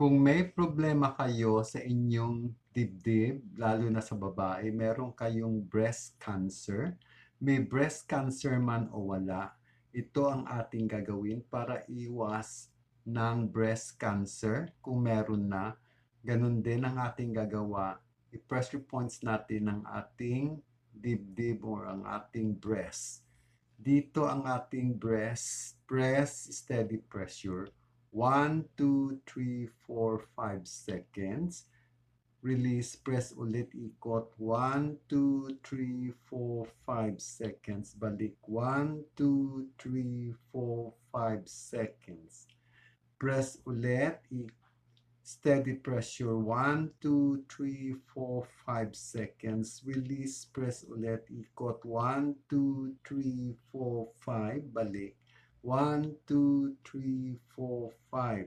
Kung may problema kayo sa inyong dibdib, lalo na sa babae, meron kayong breast cancer, may breast cancer man o wala, ito ang ating gagawin para iwas ng breast cancer kung meron na. Ganun din ang ating gagawa. I-pressure points natin ang ating dibdib or ang ating breast. Dito ang ating breast. Press steady pressure. 1, 2, 3, 4, 5 seconds. Release, press ulit, ikot. 1, 2, 3, 4, 5 seconds. Balik. 1, 2, 3, 4, 5 seconds. Press ulit. Steady pressure. 1, 2, 3, 4, 5 seconds. Release, press ulit, ikot. 1, 2, 3, 4, 5. Balik. 1, 2, 3, 4, 5.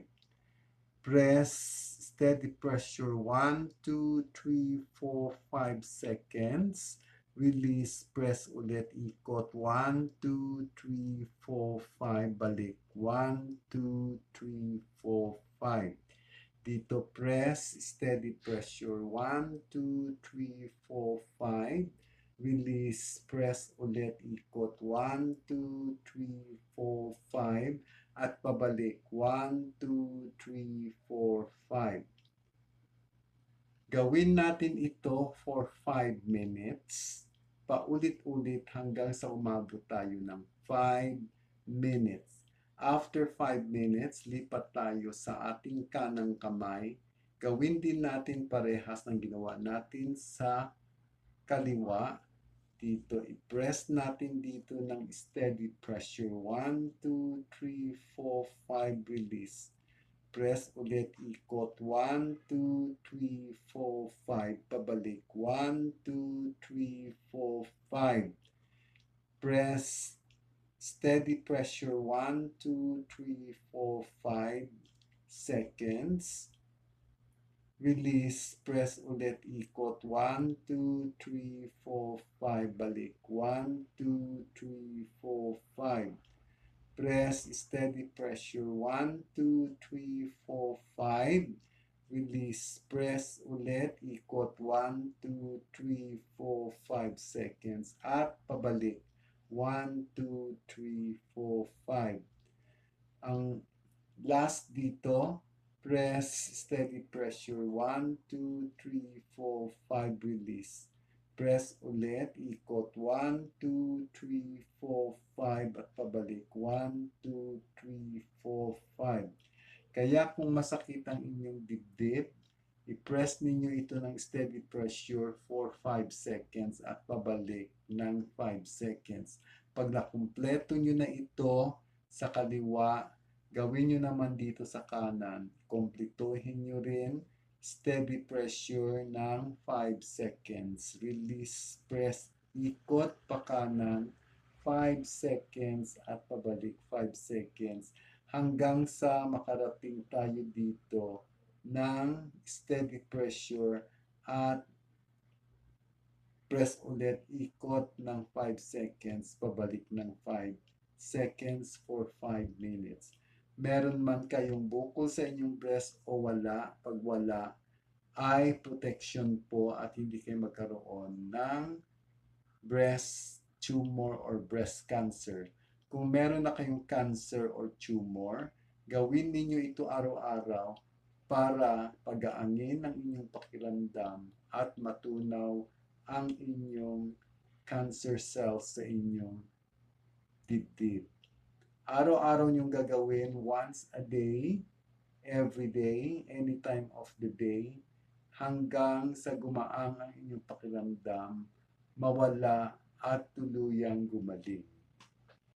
Press steady pressure 1, 2, 3, 4, 5 seconds. Release, press ulit, ikot 1, 2, 3, 4, 5. Balik 1, 2, 3, 4, 5. Dito press, steady pressure 1, 2, 3, 4, 5. Release, press ulit, ikot 1, 2, 3, 4, 5 at pabalik 1, 2, 3, 4, 5. Gawin natin ito for 5 minutes. Paulit-ulit hanggang sa umabot tayo ng 5 minutes. After 5 minutes, lipat tayo sa ating kanang kamay. Gawin din natin parehas ng ginawa natin sa kaliwa. Dito, i-press natin dito ng steady pressure. 1, 2, 3, 4, 5, release. Press ulit, ikot. 1, 2, 3, 4, 5. Pabalik. 1, 2, 3, 4, 5. Press steady pressure. 1, 2, 3, 4, 5 seconds. Release, press ulit, ikot. 1, 2, 3, 4, 5. Balik. 1, 2, 3, 4, 5. Press steady pressure. 1, 2, 3, 4, 5. Release, press ulit, ikot. 1, 2, 3, 4, 5 seconds. At pabalik. 1, 2, 3, 4, 5. Ang last dito, press steady pressure 1, 2, 3, 4, 5 release. Press ulit ikot 1, 2, 3, 4, 5 at pabalik. 1, 2, 3, 4, 5 kaya kung masakit ang inyong dibdib i-press ninyo ito ng steady pressure for 5 seconds at pabalik ng 5 seconds. Pag nakumpleto nyo na ito sa kaliwa gawin nyo naman dito sa kanan, kumpletuhin nyo rin steady pressure ng 5 seconds. Release, press, ikot pa kanan, 5 seconds at pabalik 5 seconds hanggang sa makarating tayo dito ng steady pressure at press ulit, ikot ng 5 seconds, pabalik ng 5 seconds for 5 minutes meron man kayong bukol sa inyong breast o wala, pag wala, ay protection po at hindi kayo magkaroon ng breast tumor or breast cancer. Kung meron na kayong cancer or tumor, gawin ninyo ito araw-araw para pagaangin ang inyong pakiramdam at matunaw ang inyong cancer cells sa inyong dibdib araw-araw niyong gagawin once a day, every day, any time of the day, hanggang sa gumaang ang inyong pakiramdam, mawala at tuluyang gumaling.